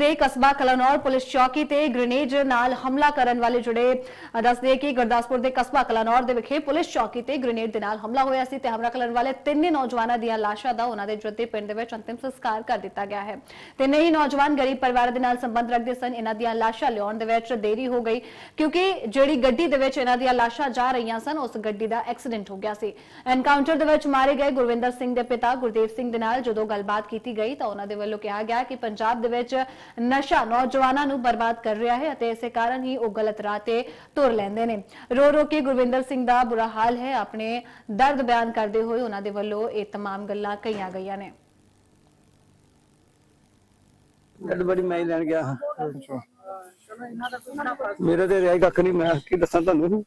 ਦੇ ਕਸਬਾ ਕਲਾਨੌਰ ਪੁਲਿਸ ਚੌਕੀ ਤੇ ਗ੍ਰੇਨੇਡ ਨਾਲ ਹਮਲਾ ਕਰਨ ਵਾਲੇ ਜੁੜੇ ਦੱਸਦੇ ਕਿ ਗੁਰਦਾਸਪੁਰ ਦੇ ਕਸਬਾ ਕਲਾਨੌਰ ਦੇ ਵਿਖੇ ਪੁਲਿਸ ਚੌਕੀ ਤੇ ਗ੍ਰੇਨੇਡ ਦੇ ਨਾਲ ਹਮਲਾ ਹੋਇਆ ਸੀ ਤੇ ਹਮਲਾ ਕਰਨ ਵਾਲੇ ਤਿੰਨੇ ਨੌਜਵਾਨਾਂ ਦੀਆਂ ਲਾਸ਼ਾਂ ਦਾ ਉਹਨਾਂ ਦੇ ਜੱਦੀ ਪਿੰਡ ਦੇ ਵਿੱਚ ਅੰਤਿਮ ਸੰਸਕਾਰ ਕਰ ਦਿੱਤਾ ਗਿਆ ਹੈ। ਤਿੰਨੇ ਹੀ ਨੌਜਵਾਨ ਗਰੀਬ ਪਰਿਵਾਰ ਦੇ ਨਾਲ ਸੰਬੰਧ ਰੱਖਦੇ ਸਨ। ਇਹਨਾਂ ਦੀਆਂ ਲਾਸ਼ਾਂ ਲਿਆਉਣ ਦੇ ਵਿੱਚ ਦੇਰੀ ਹੋ ਗਈ ਕਿਉਂਕਿ ਜਿਹੜੀ ਗੱਡੀ ਦੇ ਵਿੱਚ ਇਹਨਾਂ ਦੀਆਂ ਲਾਸ਼ਾਂ ਜਾ ਰਹੀਆਂ ਸਨ, ਉਸ ਗੱਡੀ ਦਾ ਐਕਸੀਡੈਂਟ ਹੋ ਗਿਆ ਸੀ। ਐਨਕਾਊਂਟਰ ਦੇ ਵਿੱਚ ਮਾਰੇ ਗਏ ਗੁਰਵਿੰਦਰ ਸਿੰਘ ਦੇ ਪਿਤਾ ਗੁਰਦੇਵ ਸਿੰਘ ਦੇ ਨਾਲ ਜਦੋਂ ਗੱਲਬਾਤ ਕੀਤੀ ਗਈ ਤਾਂ ਉਹਨਾਂ ਦੇ ਵੱਲੋਂ ਕਿਹਾ ਗਿਆ ਕਿ ਪੰਜਾਬ ਦੇ ਵਿੱਚ ਨਸ਼ਾ ਨੌਜਵਾਨਾਂ ਨੂੰ ਬਰਬਾਦ ਕਰ ਰਿਹਾ ਹੈ ਅਤੇ ਇਸੇ ਕਾਰਨ ਹੀ ਉਹ ਗਲਤ ਰਾਹ ਤੇ ਤੁਰ ਲੈਂਦੇ ਨੇ ਰੋ ਰੋ ਕੇ ਗੁਰਵਿੰਦਰ ਸਿੰਘ ਦਾ ਬੁਰਾ ਹਾਲ ਹੈ ਆਪਣੇ ਦਰਦ ਬਿਆਨ ਕਰਦੇ ਹੋਏ ਉਹਨਾਂ ਦੇ ਵੱਲੋਂ ਇਹ तमाम ਗੱਲਾਂ ਕਹੀਆਂ ਗਈਆਂ ਨੇ ਡੱਡ ਬੜੀ ਮੈਂ ਹੀ ਲੈਣ ਗਿਆ ਹਾਂ ਮੇਰੇ ਤੇ ਰਿਆ ਕੱਖ ਨਹੀਂ ਮੈਂ ਕੀ ਦੱਸਾਂ ਤੁਹਾਨੂੰ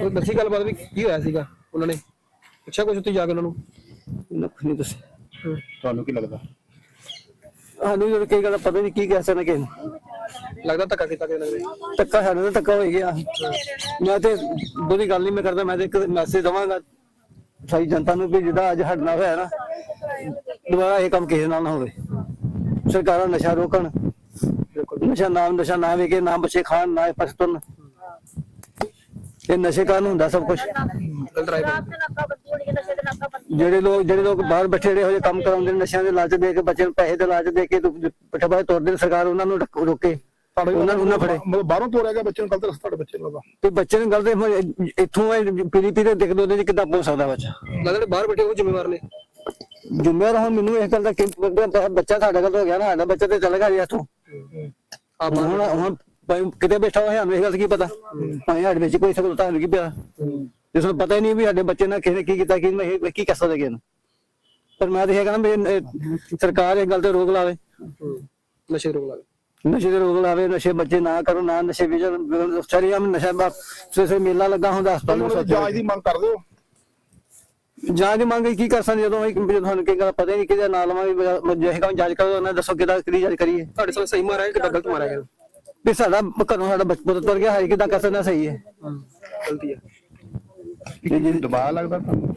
ਉਹ ਦੱਸੀ ਗੱਲਬਾਤ ਵੀ ਕੀ ਹੋਇਆ ਸੀਗਾ ਉਹਨਾਂ ਨੇ ਪੁੱਛਿਆ ਕੁਝ ਉੱਥੇ ਜਾ ਕੇ ਉਹਨਾਂ ਨੂੰ ਨੱਖ ਨਹੀਂ ਦੱਸਿਆ ਤੁਹਾਨੂੰ ਕੀ ਲੱਗਦਾ ਸਾਨੂੰ ਜਦੋਂ ਕਈ ਗੱਲ ਪਤਾ ਨਹੀਂ ਕੀ ਕਹਿ ਸਕਣਾ ਨੂੰ। ਲੱਗਦਾ ਧੱਕਾ ਕੀਤਾ ਕਿ ਨੇ ਧੱਕਾ ਸਾਡੇ ਨਾਲ ਧੱਕਾ ਹੋ ਗਿਆ। ਮੈਂ ਤੇ ਬੁਰੀ ਗੱਲ ਨਹੀਂ ਮੈਂ ਕਰਦਾ ਮੈਂ ਤੇ ਇੱਕ ਮੈਸੇਜ ਦਵਾਂਗਾ ਸਾਰੀ ਜਨਤਾ ਨੂੰ ਵੀ ਜਿਹਦਾ ਅੱਜ ਨਾਲ ਹੋਇਆ ਨਾ ਦੁਬਾਰਾ ਇਹ ਕੰਮ ਕਿਸੇ ਨਾਲ ਨਾ ਹੋਵੇ। ਸਰਕਾਰਾਂ ਨਸ਼ਾ ਰੋਕਣ ਨਸ਼ਾ ਨਾਮ ਨਸ਼ਾ ਨਾ ਵੇਕੇ ਨਾ ਬੱਚੇ ਖਾਣ ਨਾ ਪਸਤਨ ਇਹ ਨਸ਼ੇ ਕਾਰਨ ਹੁੰਦਾ ਸਭ ਕੁਝ ਜਿਹੜੇ ਲੋਕ ਜਿਹੜੇ ਲੋਕ ਬਾਹਰ ਬੈਠੇ ਜਿਹੜੇ ਇਹੋ ਜਿਹੇ ਕੰਮ ਕਰਾਉਂਦੇ ਨੇ ਨਸ਼ਿਆਂ ਦੇ ਲਾਲਚ ਦੇ ਕੇ ਬੱਚਿਆਂ ਨੂੰ ਪੈਸੇ ਦੇ ਲਾਲਚ ਦੇ ਕੇ ਪੱਠਾ ਬਾਹਰ ਤੁਰਦੇ ਨੇ ਸਰਕਾਰ ਉਹਨਾਂ ਨੂੰ ਰੋਕ- ਉਹਨਾਂ ਨੂੰ ਨਾ ਫੜੇ। ਮਤਲਬ ਬਾਹਰੋਂ ਤੋਰਿਆ ਗਿਆ ਬੱਚੇ ਨੂੰ ਗਲਤ ਰਸਤਾ ਤੁਹਾਡੇ ਬੱਚੇ ਨੂੰ ਲੱਗਾ ਤੇ ਬੱਚੇ ਨੂੰ ਗਲਤ ਇਹ- ਇੱਥੋਂ ਇਹ ਪੀੜੀ ਪੀੜੀ ਦੇਖ ਦੋ ਨੇ ਕਿੱਦਾਂ ਪਹੁੰਚ ਸਕਦਾ ਬੱਚਾ। ਲੱਗਦਾ ਜਿਹੜੇ ਬਾਹਰ ਬੈਠੇ ਉਹ ਜ਼ਿੰਮੇਵਾਰ ਨੇ। ਜ਼ਿੰਮੇਵਾਰ ਹੁਣ ਮੈਨੂੰ ਇਸ ਗੱਲ ਦਾ ਕਿ ਬੱਚਾ ਸਾਡਾ ਗੱਲ ਹੋ ਗਿਆ ਨਾ ਸਾਡਾ ਬੱਚਾ ਤੇ ਚੱਲ ਗਿਆ ਜੀ ਇੱਥੋਂ। ਆ ਹੁਣ ਹੁਣ ਕਿਤੇ ਬੈਠਾ ਹੋਇਆ ਸਾਨੂੰ ਇਹ ਗੱਲ ਕੀ ਪਤਾ। ਭਾਵੇਂ ਸਾਡੇ ਵਿੱਚ ਕੋਈ ਸਕਲ ਤਾਂ ਨਹੀਂ ਪਿਆ। ਜਿਸ ਨੂੰ ਪਤਾ ਹੀ ਨਹੀਂ ਵੀ ਸਾਡੇ ਬੱਚੇ ਨਾਲ ਕਿਸੇ ਨੇ ਕੀ ਕੀਤਾ ਕੀ ਨਹੀਂ ਕੀ ਕਰ ਸਕਦੇ ਕਿਸੇ ਨੂੰ ਪਰ ਮੈਂ ਤਾਂ ਇਹ ਕਹਿੰਦਾ ਵੀ ਇਹ ਸਰਕਾਰ ਇਹ ਗੱਲ ਤੇ ਰੋਕ ਲਾਵੇ। ਨਸ਼ੇ ਰੋਕ ਲਾਵੇ। ਨਸ਼ੇ ਦੇ ਰੋਕ ਲਾਵੇ ਨਸ਼ੇ ਬੱਚੇ ਨਾ ਕਰੋ ਨਾ ਨਸ਼ੇ ਵਿਜਨ ਸ਼ਰੀਆਮ ਨਸ਼ਾ ਬਾ ਸਵੇਰੇ ਮੇਲਾ ਲੱਗਾ ਹੁੰਦਾ ਹਸਪਤਾਲ ਵਿੱਚ। ਜਾਂਚ ਦੀ ਮੰਗ ਕਰਦੇ ਹੋ? ਜਾਂਚ ਦੀ ਮੰਗ ਕੀ ਕਰ ਸਕਦੇ ਜਦੋਂ ਜਦੋਂ ਤੁਹਾਨੂੰ ਕੀ ਗੱਲ ਪਤਾ ਨਹੀਂ ਕਿਹਦਾ ਨਾਂ ਲਵਾਂਗੇ ਜਿਹੇ ਕੰਮ ਜਾਂਚ ਕਰੋ ਉਹਨਾਂ ਦੱਸੋ ਕਿਹਦਾ ਕਿਹਦੀ ਜਾਂਚ ਕਰੀਏ। ਤੁਹਾਡੇ ਸਾਲ ਸਹੀ ਮਾਰਿਆ ਕਿ ਗਲਤ ਮਾਰਿਆ ਗਿਆ? ਵੀ ਸਾਡਾ ਘਰੋਂ ਸਾਡਾ ਬਚਪਨ ਤੁਰ ਗਿਆ ਹੈ ਕਿਦਾਂ ਕਰ ਸਕਦਾ ਸਹੀ ਹੈ ਗਲਤੀ ਹੈ। ਦਬਾਅ ਲੱਗਦਾ ਤੁਹਾਨੂੰ?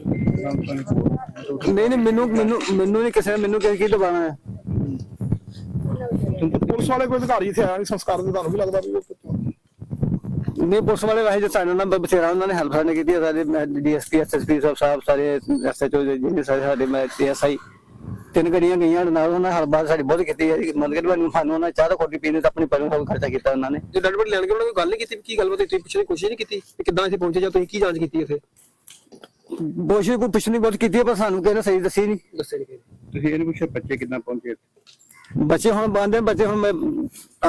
ਨਹੀਂ ਨਹੀਂ ਮੈਨੂੰ ਮੈਨੂੰ ਮੈਨੂੰ ਨਹੀਂ ਕਿਸੇ ਨੇ ਮੈਨੂੰ ਕਿਸੇ ਕੀ ਦਬਾਣਾ ਹੈ। ਪੁਲਿਸ ਵਾਲੇ ਕੋਈ ਅਧਿਕਾਰੀ ਇੱਥੇ ਆਇਆ ਨਹੀਂ ਸੰਸਕਾਰ ਦੇ ਤੁਹਾਨੂੰ ਵੀ ਲੱਗਦਾ ਵੀ ਨਹੀਂ ਪੁਲਿਸ ਵਾਲੇ ਵਾਹੇ ਸਾਡੇ ਨਾਲ ਬਥੇਰਾ ਉਹਨਾਂ ਨੇ ਹੈਲਪ ਸਾਡੇ ਕੀਤੀ ਹੈ, ਸਾਡੇ ਡੀਐਸਪੀ ਐਸਐਸਪੀ ਸਾਹਿਬ ਸਾਹਿਬ ਸਾਰੇ ਐਸਐਚਓ ਜਿਹੜੇ ਸਾਰੇ ਸਾਡੇ ਮੈਂ ਐਸਆਈ ਤਿੰਨ ਗੱਡੀਆਂ ਗਈਆਂ ਨਾਲ ਉਹਨਾਂ ਨੇ ਹਲਬਾਤ ਸਾਡੀ ਬਹੁਤ ਕੀਤੀ ਹੈ। ਕਿ ਮੈਨੂੰ ਸਾਨੂੰ ਉਹਨਾਂ ਨੇ ਚਾਹ ਦਾ ਕੋਟੀ ਪੀਣੇ ਤਾਂ ਆਪਣੀ ਪਹਿਲਾਂ ਸਭ ਖਰਚਾ ਕੀਤਾ ਉਹਨਾਂ ਨੇ। ਜੇ ਡੱਡ ਬੱਡ ਲੈਣ ਕੇ ਉਹਨਾਂ ਨੇ ਗੱਲ ਨਹੀਂ ਕੀਤੀ ਵੀ ਕੀ ਗੱਲਬਾਤ? ਤੁਸੀਂ ਪੁੱਛਣ ਦੀ ਕੋਸ਼ਿਸ਼ ਨਹੀਂ ਕੀਤੀ ਕਿ ਕਿੱਦਾਂ ਇੱਥੇ ਪਹੁੰਚੇ ਜਾਂ ਤੁਸੀਂ ਕੀ ਜਾਂਚ ਕੀਤੀ ਇੱਥੇ ਬੋਸ਼ੀ ਕੋਈ ਪੁੱਛਣੀ ਬਹੁਤ ਕੀਤੀ ਹੈ, ਪਰ ਸਾਨੂੰ ਨੇ ਸਹੀ ਦੱਸੀ ਨਹੀਂ। ਦੱਸੇ ਨਹੀਂ ਤੁਸੀਂ ਇਹ ਨਹੀਂ ਪੁੱਛਿਆ ਬੱਚੇ ਕਿੱਦਾਂ ਪਹੁੰਚੇ ਬੱਚੇ ਹੁਣ ਬੰਦੇ ਬੱਚੇ ਹੁਣ ਮੈਂ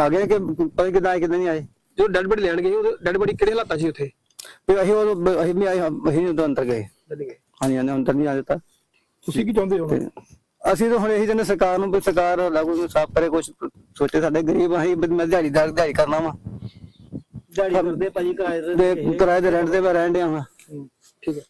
ਆ ਗਏ ਕਿ ਪਤਾ ਕਿਦਾਂ ਆਏ ਕਿਦਾਂ ਨਹੀਂ ਆਏ। ਜੋ ਡੱਡ ਬੱਡ ਲੈਣ ਗਏ ਉਹ ਡੱਡ ਬੱਡੀ ਕਿਹੜੇ ਹਾਲਾਤਾਂ 'ਚ ਸੀ ਉੱਥੇ? ਤੇ ਅਸੀਂ ਉਹ ਅਸੀਂ ਵੀ ਆਏ ਅਸੀਂ ਉਦੋਂ ਅੰਦਰ ਗਏ। ਹਾਂਜੀ ਹਾਂਜੀ ਅੰਦਰ ਨਹੀਂ ਆ ਦਿੱਤਾ। ਤੁਸੀਂ ਕੀ ਚਾਹੁੰਦੇ ਹੋ ਅਸੀਂ ਤਾਂ ਹੁਣ ਇਹੀ ਜਨੇ ਸਰਕਾਰ ਨੂੰ ਵੀ ਸਰਕਾਰ ਲਾਗੂ ਨੂੰ ਸਾਫ਼ ਕਰੇ ਕੁਝ ਸੋਚੇ ਸਾਡੇ ਗਰੀਬ ਵੀ ਮੈਂ ਦਿਹਾੜੀਦਾਰ ਦਿਹਾੜੀ ਕਰਨਾ ਵਾ। ਦਿਹਾੜੀ ਕਰਦੇ ਭਾਜੀ ਕਿਰਾਏ ਦੇ ਕਿਰਾਏ ਦੇ ਰੈਂਟ ਤੇ ਮੈਂ ਰਹਿਣ ਡਿਆ ਵਾਂ। ਠੀਕ ਹੈ।